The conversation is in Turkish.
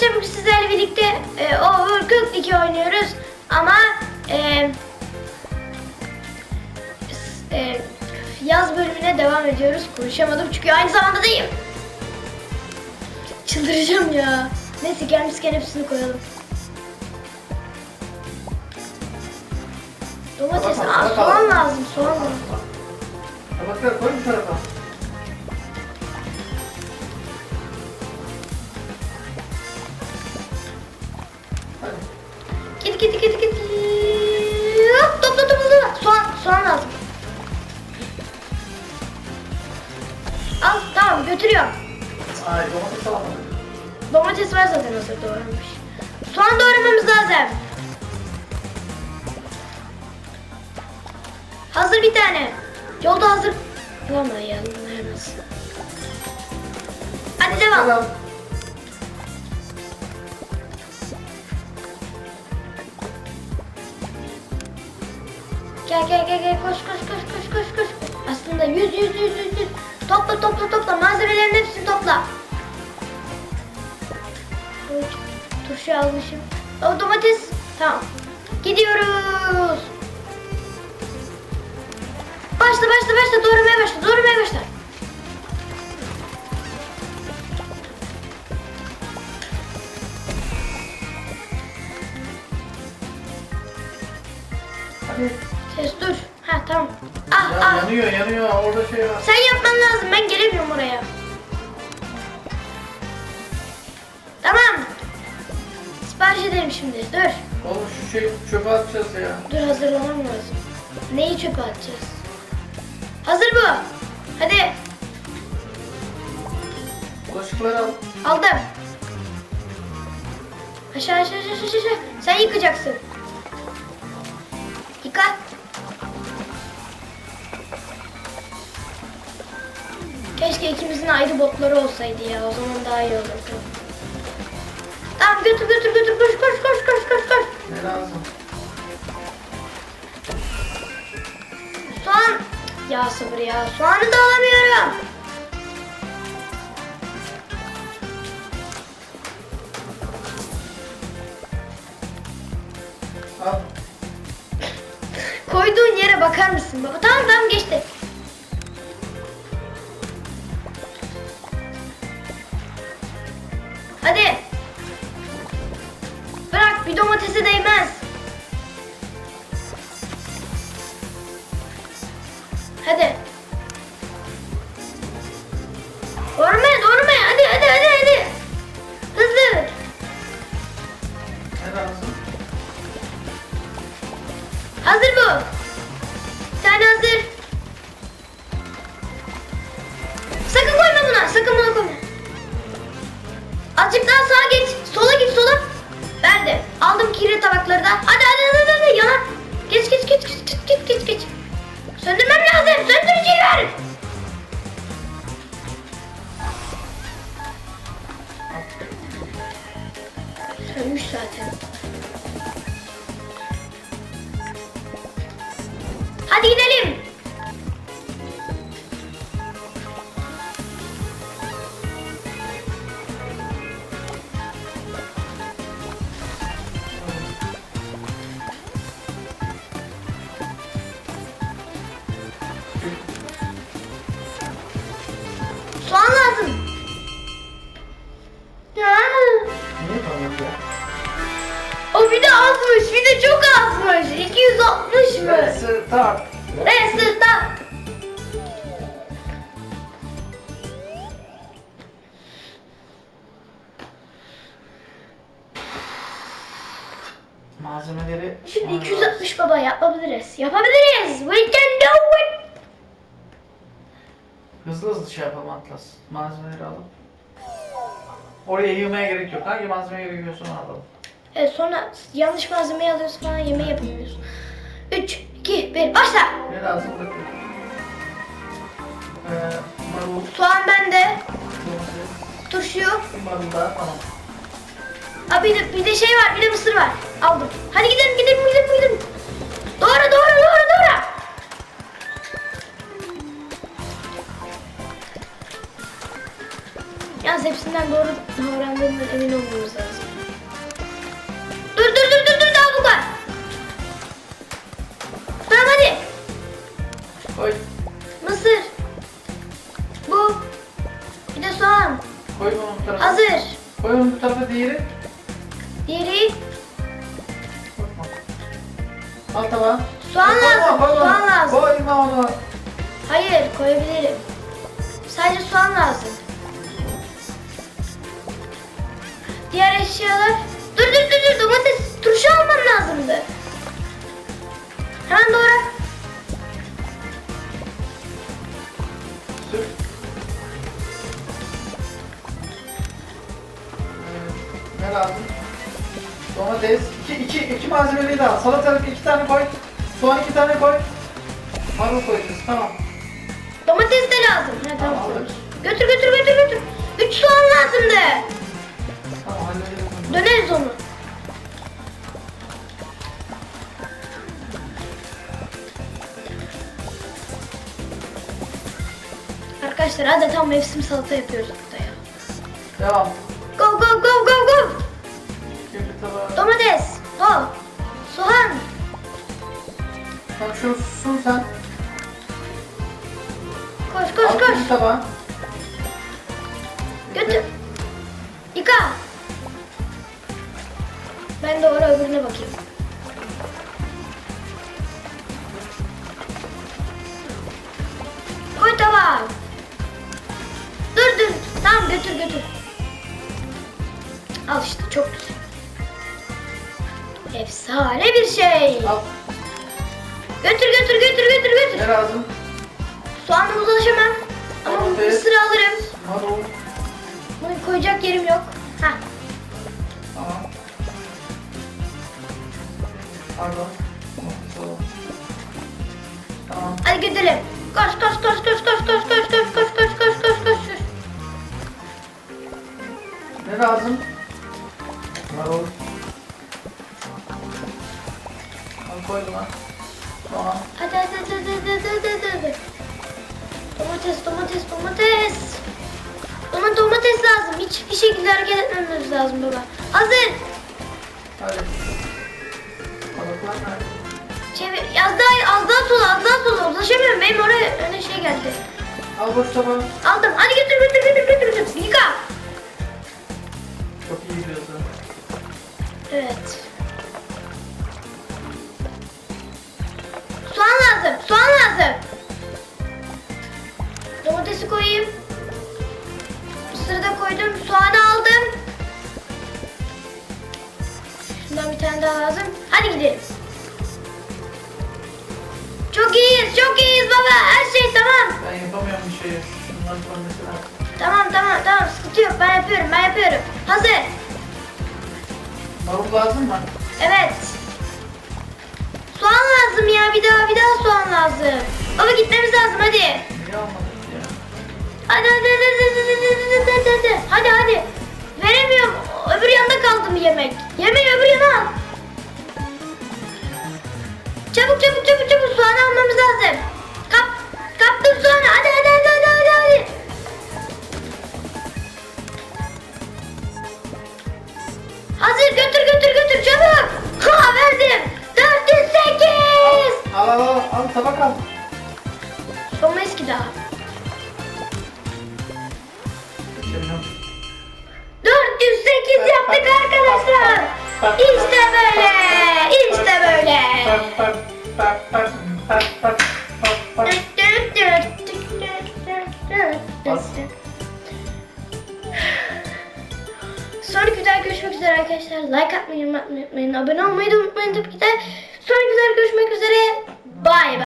arkadaşlar bugün sizlerle birlikte e, Overcooked 2 oynuyoruz. Ama e, e, yaz bölümüne devam ediyoruz. Konuşamadım çünkü aynı zamanda deyim. Çıldıracağım ya. Neyse gelmişken hepsini koyalım. Domates, aa, soğan lazım, soğan lazım. Tabakları koy bir tarafa. Git git. Hop topla topla topla. Soğan, soğan lazım. Al tamam götürüyorum. Ay domates alamadık. Domates var zaten hazır doğranmış. Soğan doğramamız lazım. Hazır bir tane. Yolda hazır. Bulamayalım. Nasıl? Hadi devam. Selam. Gel gel gel gel koş koş koş koş koş koş. Aslında yüz yüz yüz yüz yüz. Topla topla topla malzemelerin hepsini topla. Turşu almışım. O domates. Tamam. Gidiyoruz. Başla başla başla doğramaya başla doğramaya başla. Hadi. Ses dur. Ha tamam. Ah Ya, ah. yanıyor yanıyor orada şey var. Sen yapman lazım. Ben gelemiyorum oraya. Tamam. Sipariş ederim şimdi. Dur. Oğlum şu şey çöpe atacağız ya. Dur hazırlamam lazım. Neyi çöpe atacağız? Hazır bu. Hadi. Bulaşıkları al. Aldım. Aşağı aşağı aşağı aşağı. aşağı. Sen yıkacaksın. Yıka. Keşke ikimizin ayrı botları olsaydı ya. O zaman daha iyi olurdu. Tamam götür götür götür. Koş koş koş koş koş koş. Ne lazım? Soğan. Ya sabır ya. Soğanı da alamıyorum. Al. Koyduğun yere bakar mısın baba? Tamam tamam geçti. Bir domatese değmez. Hadi. Doğramaya Sönmüş zaten. Hadi gidelim. Neresi tak? Resita. Malzemeleri... Şimdi 260 baba yapabiliriz. Yapabiliriz. We can do it. Hızlı hızlı şey yapalım Atlas. Malzemeleri alalım. Oraya yığmaya gerek yok. Hangi malzeme gerekiyorsa onu alalım. Evet sonra yanlış malzemeyi alıyorsun falan yemeği yapamıyorsun. 3, 2, 1 başla. Ne lazım? Bakın. Ee, marul, Soğan bende. Turşu. marul da tamam. Aa, bir de, bir de şey var, bir de mısır var. Aldım. Hadi gidelim, gidelim, gidelim, gidelim. Doğru, doğru, doğru, doğru. Yalnız hepsinden doğru davrandığından emin olmamız lazım. Dur dur dur dur dur daha bu kadar. Diğeri. Diğeri. Al tabağa. soğan Koyma, lazım. koyma. Soğan lazım. Koyma onu. Hayır koyabilirim. Sadece soğan lazım. Diğer eşyalar. Dur dur dur dur domates turşu almam Salatalık iki tane koy. Soğan iki tane koy. Marul koyacağız. Tamam. Domates de lazım. Ha, tamam. Tamam, alır. Götür götür götür götür. Üç soğan lazımdı. Tamam hallederiz onu. Döneriz onu. Arkadaşlar hadi tam mevsim salata yapıyoruz burada ya. Devam. Go go go go go. Domates, o, soğan, Tamam şunu sun sen. koş koş Al koş. bir tabağa. Götür. Yıka. Ben doğru öbürüne bakayım. Koy tabağa. Dur dur. Tamam götür götür. Al işte çok güzel. Efsane bir şey. Al. Götür götür götür götür götür. Ne lazım? Soğanla uzlaşamam. Ama Domates. mısır alırım. Marul. Bunu koyacak yerim yok. Hah. Tamam. Pardon. Tamam. Tamam. Hadi gidelim. Koş koş koş koş koş koş koş koş koş koş koş koş koş koş. Ne lazım? Marul. Al koydum ha. Hadi hadi hadi hadi hadi hadi hadi, hadi. Domates domates domates. Bana domates lazım. Hiçbir şekilde hareket etmemiz lazım baba. Hazır. Hadi. Balıklar nerede? Çevir. Az daha az daha sola az daha sola. Ulaşamıyorum. Benim oraya öne şey geldi. Al boş tabağı. Aldım. Hadi Domatesi koyayım. Mısırı da koydum. Soğanı aldım. Şundan bir tane daha lazım. Hadi gidelim. Çok iyiyiz. Çok iyiyiz baba. Her şey tamam. Ben yapamıyorum bir koyması lazım. Tamam tamam tamam. Sıkıntı yok. Ben yapıyorum. Ben yapıyorum. Hazır. Marul lazım mı? Evet. Soğan lazım ya bir daha bir daha soğan lazım. Baba gitmemiz lazım hadi. Niye? Hadi hadi hadi hadi hadi hadi hadi hadi. hadi hadi Veremiyorum. Öbür yanda kaldım yemek. Yemeği öbür yana al. Çabuk çabuk çabuk çabuk soğanı almamız lazım. Kap, kaptım soğanı. Hadi hadi hadi hadi hadi hadi. Hazır götür götür götür çabuk. Ha verdim. 408. Al al al al tabak al. Son eski daha. İşte böyle. İşte böyle. Sonraki videoda görüşmek üzere arkadaşlar. Like atmayı unutmayın. Abone olmayı da unutmayın tabii ki de. Sonraki videoda görüşmek üzere. Bye bye.